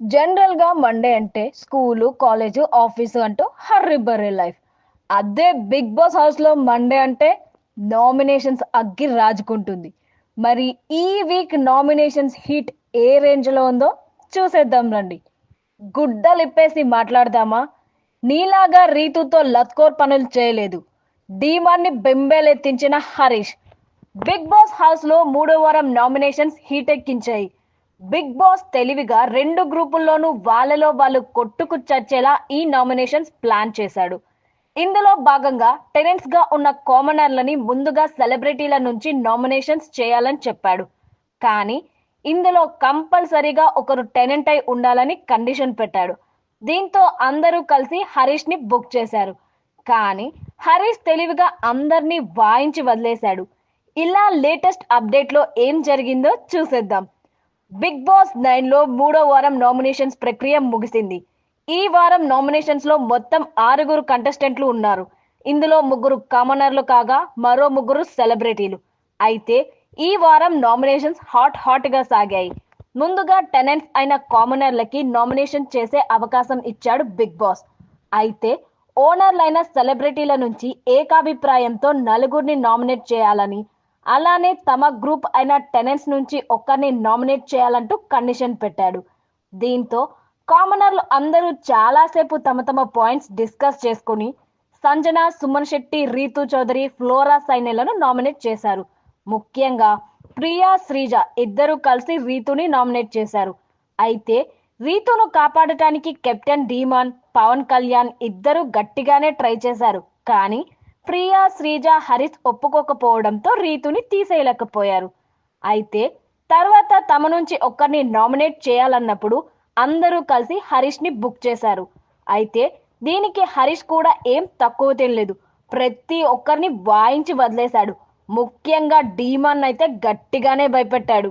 జనరల్గా మండే అంటే school college office అంటూ హర్రి బర్రీ లైఫ్. అదే బిగ్ బాస్ హౌస్లో మండే అంటే నామినేషన్స్ అగ్గి రాజుకుంటుంది. మరి ఈ వీక్ నామినేషన్స్ హీట్ ఏ రేంజ్లో ఉందో చూసేద్దాం రండి. గుడ్డలిప్పేసి మాట్లాడదామా? నీలాగా రీతుతో లత్కోర్ పనులు చేయలేదు. డీమాన్ని బెంబేలెత్తించిన హరీష్. బిగ్ బాస్ హౌస్లో మూడో వారం నామినేషన్స్ హీట్ ఎక్కించాయి బిగ్ బాస్ తెలివిగా రెండు గ్రూపుల్లోనూ వాళ్ళలో వాళ్ళు కొట్టుకు చచ్చేలా ఈ నామినేషన్స్ ప్లాన్ చేశాడు. ఇందులో భాగంగా టెనెంట్స్గా ఉన్న కామనర్లని ముందుగా సెలబ్రిటీల నుంచి నామినేషన్స్ చేయాలని చెప్పాడు. కానీ ఇందులో కంపల్సరీగా ఒకరు టెనెంట్ అయి ఉండాలని కండిషన్ పెట్టాడు. దీంతో అందరూ కలిసి హరీష్ని బుక్ చేశారు. కానీ హరీష్ తెలివిగా అందరినీ వాయించి వదిలేశాడు. ఇలా లేటెస్ట్ అప్డేట్లో ఏం జరిగిందో చూసేద్దాం. బిగ్ బాస్ నైన్లో మూడో వారం నామినేషన్స్ ప్రక్రియ ముగిసింది. ఈ వారం నామినేషన్స్లో మొత్తం ఆరుగురు కంటెస్టెంట్లు ఉన్నారు. ఇందులో ముగ్గురు కామనర్లు కాగా మరో ముగ్గురు సెలబ్రిటీలు. అయితే ఈ వారం నామినేషన్స్ హాట్ హాట్గా సాగాయి. ముందుగా టెనెంట్స్ అయిన కామనర్లకి నామినేషన్ చేసే అవకాశం ఇచ్చాడు బిగ్ బాస్. అయితే ఓనర్లైన సెలబ్రిటీల నుంచి ఏకాభిప్రాయంతో నలుగురిని నామినేట్ చేయాలని అలానే తమ గ్రూప్ అయిన టెనెంట్స్ నుంచి ఒక్కరిని నామినేట్ చేయాలంటూ కండిషన్ పెట్టాడు. దీంతో కామనర్లు అందరూ చాలాసేపు తమ తమ పాయింట్స్ డిస్కస్ చేసుకుని సంజన సుమన్ శెట్టి రీతు చౌదరి ఫ్లోరా సైన్యలను నామినేట్ చేశారు. ముఖ్యంగా ప్రియా శ్రీజ ఇద్దరు కలిసి రీతుని నామినేట్ చేశారు. అయితే రీతును కాపాడటానికి కెప్టెన్ డీమాన్ పవన్ కళ్యాణ్ ఇద్దరు గట్టిగానే ట్రై చేశారు. కానీ ప్రియా శ్రీజ హరీష్ ఒప్పుకోకపోవడంతో రీతుని తీసేయలేకపోయారు. అయితే తర్వాత తమ నుంచి ఒక్కరిని నామినేట్ చేయాలన్నప్పుడు అందరూ కలిసి హరీష్ని బుక్ చేశారు. అయితే దీనికి హరీష్ కూడా ఏం తక్కువ తెలియలేదు. ప్రతి ఒక్కరిని వాయించి వదిలేశాడు. ముఖ్యంగా డీమాన్ అయితే గట్టిగానే భయపెట్టాడు.